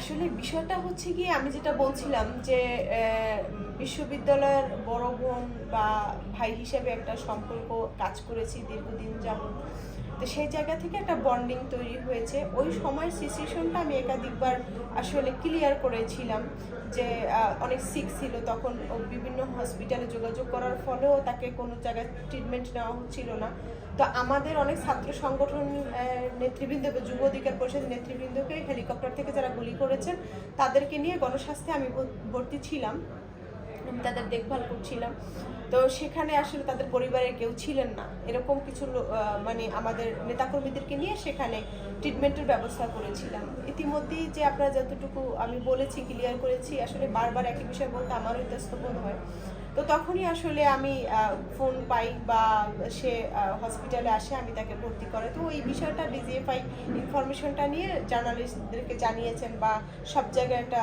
আসলে বিষয়টা হচ্ছে কি, আমি যেটা বলছিলাম যে বিশ্ববিদ্যালয়ের বড় বোন বা ভাই হিসেবে একটা সম্পর্ক কাজ করেছি দীর্ঘদিন যাবত তো সেই জায়গা থেকে একটা বন্ডিং তৈরি হয়েছে। ওই সময়ের সিচুয়েশনটা আমি একাধিকবার আসলে ক্লিয়ার করেছিলাম যে অনেক সিক ছিল। তখন বিভিন্ন হসপিটালে যোগাযোগ করার ফলেও তাকে কোনো জায়গায় ট্রিটমেন্ট নেওয়া হচ্ছিল না। তো আমাদের অনেক ছাত্র সংগঠন আহ, নেতৃবৃন্দ বা যুব অধিকার পরিষদ নেতৃবৃন্দকে হেলিকপ্টার থেকে যারা গুলি করেছেন তাদেরকে নিয়ে গণস্বাস্থ্যে আমি ভর্তি ছিলাম। আমি তাদের দেখভাল করছিলাম। তো সেখানে আসলে তাদের পরিবারের কেউ ছিলেন না। এরকম কিছু মানে আমাদের নেতাকর্মীদেরকে নিয়ে সেখানে ট্রিটমেন্টের ব্যবস্থা করেছিলাম। ইতিমধ্যেই যে আপনারা যতটুকু আমি বলেছি ক্লিয়ার করেছি, আসলে বারবার একই বিষয় বলতে আমারও ইতস্তবোধ হয়। তো তখনই আসলে আমি ফোন পাই বা সে হসপিটালে আসে আমি তাকে ভর্তি করে তো ওই বিষয়টা ডিজিএফআই ইনফরমেশনটা নিয়ে জার্নালিস্টদেরকে জানিয়েছেন বা সব জায়গায় একটা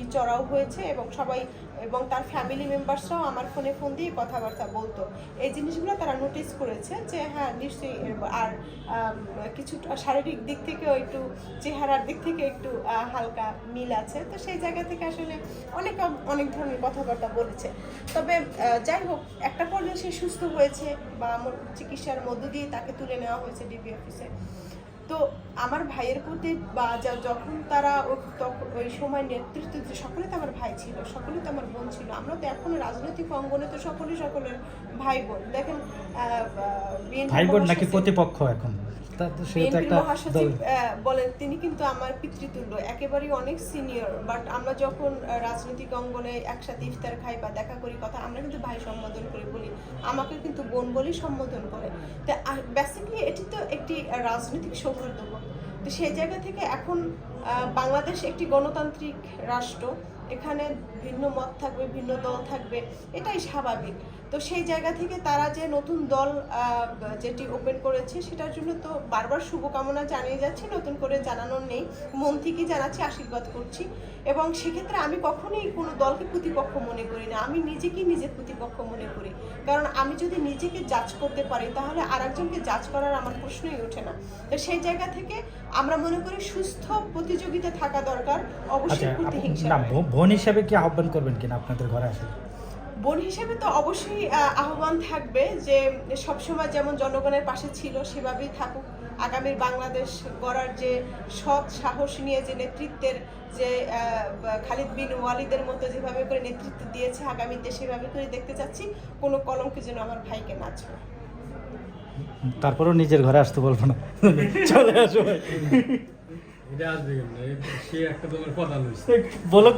ই চড়াও হয়েছে এবং সবাই এবং তার ফ্যামিলি মেম্বার্সরাও আমার ফোনে ফোন দিয়ে কথাবার্তা বলতো। এই জিনিসগুলো তারা নোটিস করেছে যে হ্যাঁ নিশ্চয়ই আর আম, কিছু শারীরিক দিক থেকেও একটু চেহারার দিক থেকে একটু হালকা মিল আছে। তো সেই জায়গা থেকে আসলে অনেক অনেক ধরনের কথাবার্তা বলেছে। তবে যাই হোক, একটা পর্যায়ে সে সুস্থ হয়েছে বা আমার চিকিৎসার মধ্য দিয়ে তাকে তুলে নেওয়া হয়েছে ডিবি অফিসে তো আমার ভাইয়ের প্রতি বা যা- যখন তারা তখন ওই সময় নেতৃত্ব দিতে সকলে তো আমার ভাই ছিল সকলে তো আমার বোন ছিল। আমরা তো এখনও রাজনৈতিক অঙ্গনে তো সকলেই সকলের ভাই বোন দেখেন ভাই বোন নাকি প্রতিপক্ষ এখন? মহাসচিব বলেন তিনি কিন্তু আমার পিতৃতুল্য। একেবারেই অনেক সিনিয়র বাট আমরা যখন রাজনৈতিক অঙ্গনে একসাথে ইফতার খাই বা দেখা করি কথা আমরা কিন্তু ভাই সম্বোধন করে বলি। আমাকে কিন্তু বোন বলেই সম্বোধন করে। তা বেসিক্যালি এটি তো একটি আহ, সৌহার্দ্য তো সেই জায়গা থেকে এখন বাংলাদেশ একটি গণতান্ত্রিক রাষ্ট্র। এখানে ভিন্ন মত থাকবে ভিন্ন দল থাকবে এটাই স্বাভাবিক। তো সেই জায়গা থেকে তারা যে নতুন দল যেটি ওপেন করেছে সেটার জন্য তো বারবার শুভকামনা জানিয়ে যাচ্ছি নতুন করে জানানোর নেই। মন থেকেই জানাচ্ছি আশীর্বাদ করছি। এবং সেক্ষেত্রে আমি কখনোই কোনো দলকে প্রতিপক্ষ মনে করি না। আমি নিজেকেই নিজের প্রতিপক্ষ মনে করি। কারণ আমি যদি নিজেকে জাজ করতে পারি তাহলে আরেকজনকে জাজ করার আমার প্রশ্নই ওঠে না। তো সেই জায়গা থেকে আমরা মনে করি সুস্থ প্রতিযোগিতা থাকা দরকার আচ্ছা অবশ্যই আপনি- প্রতিহিংসা বোন হিসাবে কি আহ্বান করবেন কিনা আপনাদের ঘরে আসে? বোন হিসেবে তো অবশ্যই আহ্বান থাকবে যে সবসময় যেমন জনগণের পাশে ছিল সেভাবেই থাকুক। আগামীর বাংলাদেশ গড়ার যে সৎ সাহস নিয়ে যে নেতৃত্বের যে খালিদ বিন ওয়ালিদের মতো যেভাবে করে নেতৃত্ব দিয়েছে আগামীতে সেভাবে করে দেখতে চাচ্ছি কোনো কলঙ্কে যেন আমার ভাইকে না ছড়ে তারপরেও নিজের ঘরে আসতে বলব না। চলে আসো। এটা আসবে কেমন? সে একটা তোমার হয়েছে। বলক